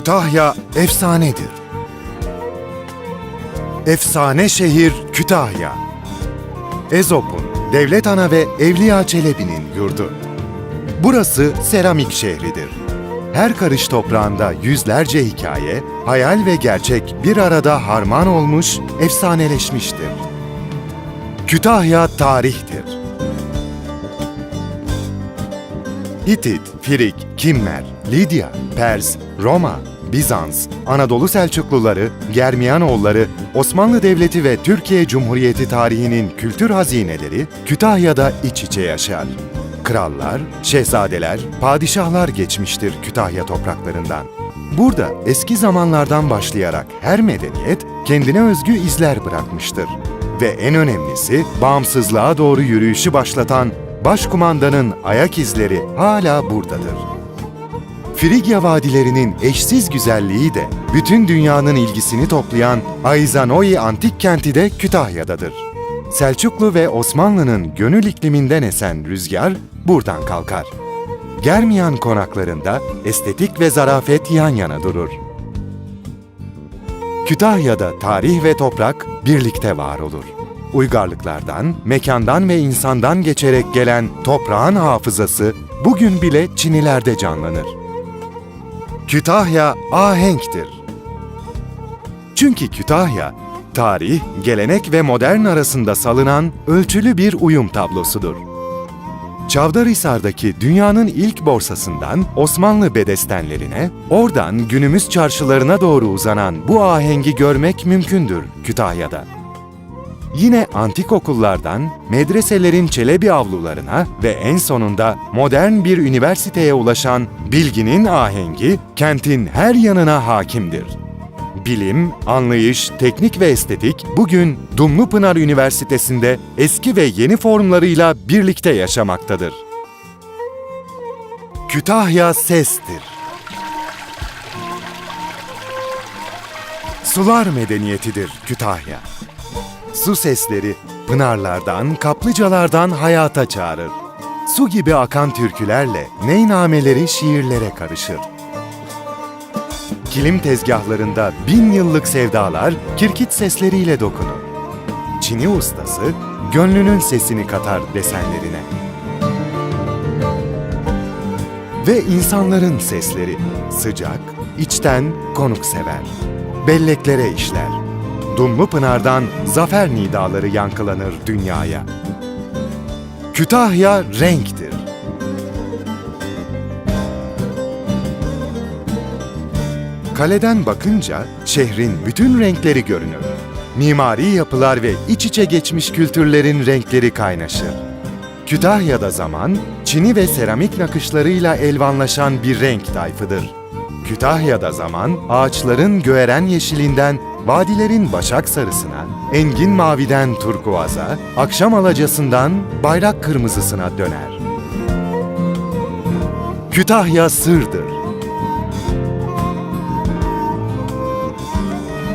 Kütahya efsanedir. Efsane şehir Kütahya. Ezop'un, Devlet Ana ve Evliya Çelebi'nin yurdu. Burası seramik şehridir. Her karış toprağında yüzlerce hikaye, hayal ve gerçek bir arada harman olmuş, efsaneleşmiştir. Kütahya tarihtir. Hitit, Firik, Kimmer, Lidya, Pers, Roma, Bizans, Anadolu Selçukluları, Germiyanoğulları, Osmanlı Devleti ve Türkiye Cumhuriyeti tarihinin kültür hazineleri Kütahya'da iç içe yaşar. Krallar, şehzadeler, padişahlar geçmiştir Kütahya topraklarından. Burada eski zamanlardan başlayarak her medeniyet kendine özgü izler bırakmıştır. Ve en önemlisi bağımsızlığa doğru yürüyüşü başlatan Başkumandanın ayak izleri hala buradadır. Frigya vadilerinin eşsiz güzelliği de bütün dünyanın ilgisini toplayan Aizanoi antik kenti de Kütahya'dadır. Selçuklu ve Osmanlı'nın gönül ikliminden esen rüzgar buradan kalkar. Germiyan konaklarında estetik ve zarafet yan yana durur. Kütahya'da tarih ve toprak birlikte var olur. Uygarlıklardan, mekandan ve insandan geçerek gelen toprağın hafızası bugün bile Çinilerde canlanır. Kütahya ahenktir. Çünkü Kütahya, tarih, gelenek ve modern arasında salınan ölçülü bir uyum tablosudur. Çavdarhisar'daki dünyanın ilk borsasından Osmanlı bedestenlerine, oradan günümüz çarşılarına doğru uzanan bu ahengi görmek mümkündür Kütahya'da. Yine antik okullardan medreselerin çelebi avlularına ve en sonunda modern bir üniversiteye ulaşan bilginin ahengi kentin her yanına hakimdir. Bilim, anlayış, teknik ve estetik bugün Dumlupınar Üniversitesi'nde eski ve yeni formlarıyla birlikte yaşamaktadır. Kütahya sestir. Sular medeniyetidir Kütahya. Su sesleri pınarlardan, kaplıcalardan hayata çağırır. Su gibi akan türkülerle neynameleri şiirlere karışır. Kilim tezgahlarında bin yıllık sevdalar kirkit sesleriyle dokunur. Çini ustası gönlünün sesini katar desenlerine. Ve insanların sesleri sıcak, içten, konuksever. Belleklere işler. Dumlu Pınar'dan zafer nidaları yankılanır dünyaya. Kütahya renktir. Kaleden bakınca şehrin bütün renkleri görünür. Mimari yapılar ve iç içe geçmiş kültürlerin renkleri kaynaşır. Kütahya'da zaman, çini ve seramik nakışlarıyla elvanlaşan bir renk tayfıdır. Kütahya'da zaman, ağaçların göğeren yeşilinden vadilerin başak sarısına, engin maviden turkuaza, akşam alacasından bayrak kırmızısına döner. Kütahya sırdır.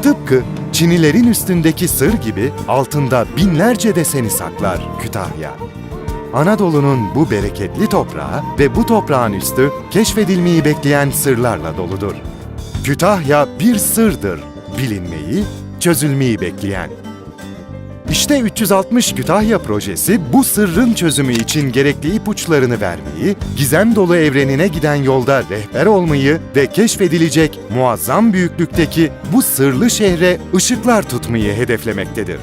Tıpkı Çinilerin üstündeki sır gibi altında binlerce deseni saklar Kütahya. Anadolu'nun bu bereketli toprağı ve bu toprağın üstü keşfedilmeyi bekleyen sırlarla doludur. Kütahya bir sırdır, bilinmeyi, çözülmeyi bekleyen. İşte 360 Kütahya projesi bu sırrın çözümü için gerekli ipuçlarını vermeyi, gizem dolu evrenine giden yolda rehber olmayı ve keşfedilecek muazzam büyüklükteki bu sırlı şehre ışıklar tutmayı hedeflemektedir.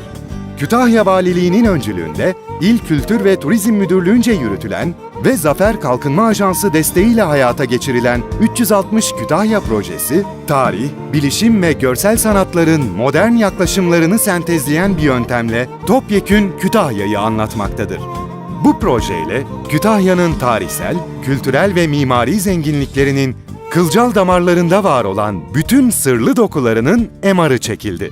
Kütahya Valiliği'nin öncülüğünde İl Kültür ve Turizm Müdürlüğü'nce yürütülen ve Zafer Kalkınma Ajansı desteğiyle hayata geçirilen 360 Kütahya projesi, tarih, bilişim ve görsel sanatların modern yaklaşımlarını sentezleyen bir yöntemle topyekün Kütahya'yı anlatmaktadır. Bu projeyle Kütahya'nın tarihsel, kültürel ve mimari zenginliklerinin kılcal damarlarında var olan bütün sırlı dokularının emarı çekildi.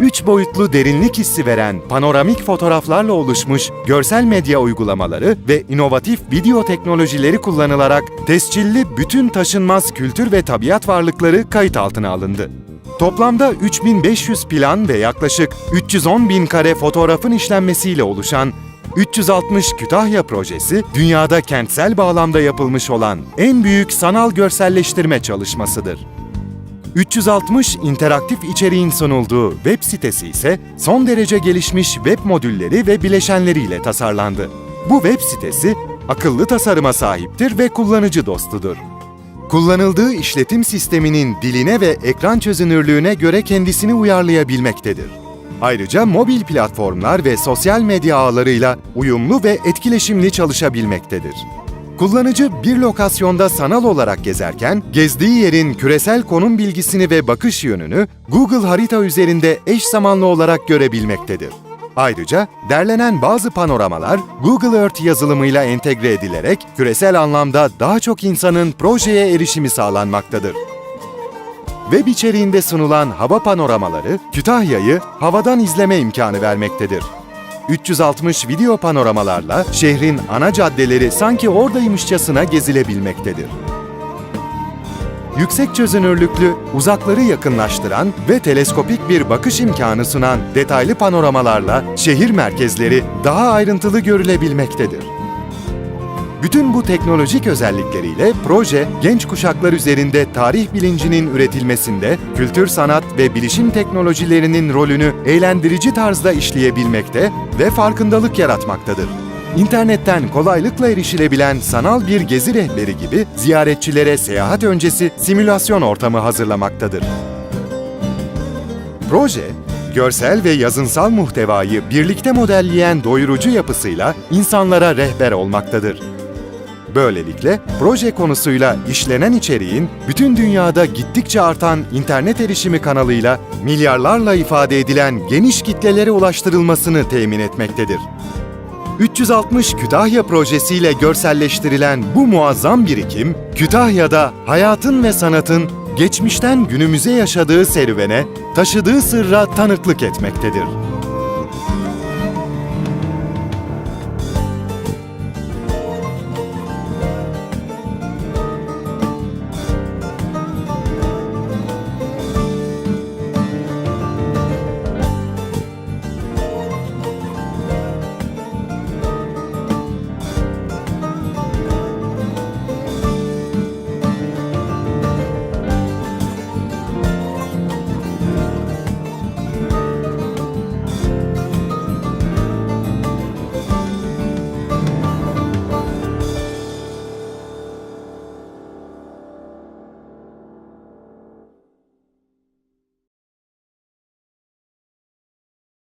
Üç boyutlu derinlik hissi veren panoramik fotoğraflarla oluşmuş görsel medya uygulamaları ve inovatif video teknolojileri kullanılarak tescilli bütün taşınmaz kültür ve tabiat varlıkları kayıt altına alındı. Toplamda 3500 plan ve yaklaşık 310 bin kare fotoğrafın işlenmesiyle oluşan 360 Kütahya projesi, dünyada kentsel bağlamda yapılmış olan en büyük sanal görselleştirme çalışmasıdır. 360 interaktif içeriğin sunulduğu web sitesi ise son derece gelişmiş web modülleri ve bileşenleriyle tasarlandı. Bu web sitesi akıllı tasarıma sahiptir ve kullanıcı dostudur. Kullanıldığı işletim sisteminin diline ve ekran çözünürlüğüne göre kendisini uyarlayabilmektedir. Ayrıca mobil platformlar ve sosyal medya ağlarıyla uyumlu ve etkileşimli çalışabilmektedir. Kullanıcı bir lokasyonda sanal olarak gezerken, gezdiği yerin küresel konum bilgisini ve bakış yönünü Google Harita üzerinde eş zamanlı olarak görebilmektedir. Ayrıca derlenen bazı panoramalar Google Earth yazılımıyla entegre edilerek küresel anlamda daha çok insanın projeye erişimi sağlanmaktadır. Web içeriğinde sunulan hava panoramaları Kütahya'yı havadan izleme imkanı vermektedir. 360 video panoramalarla şehrin ana caddeleri sanki oradaymışçasına gezilebilmektedir. Yüksek çözünürlüklü, uzakları yakınlaştıran ve teleskopik bir bakış imkanı sunan detaylı panoramalarla şehir merkezleri daha ayrıntılı görülebilmektedir. Bütün bu teknolojik özellikleriyle proje, genç kuşaklar üzerinde tarih bilincinin üretilmesinde, kültür sanat ve bilişim teknolojilerinin rolünü eğlendirici tarzda işleyebilmekte ve farkındalık yaratmaktadır. İnternetten kolaylıkla erişilebilen sanal bir gezi rehberi gibi ziyaretçilere seyahat öncesi simülasyon ortamı hazırlamaktadır. Proje, görsel ve yazınsal muhtevayı birlikte modelleyen doyurucu yapısıyla insanlara rehber olmaktadır. Böylelikle proje konusuyla işlenen içeriğin bütün dünyada gittikçe artan internet erişimi kanalıyla milyarlarla ifade edilen geniş kitlelere ulaştırılmasını temin etmektedir. 360 Kütahya projesiyle görselleştirilen bu muazzam birikim, Kütahya'da hayatın ve sanatın geçmişten günümüze yaşadığı serüvene, taşıdığı sırra tanıklık etmektedir.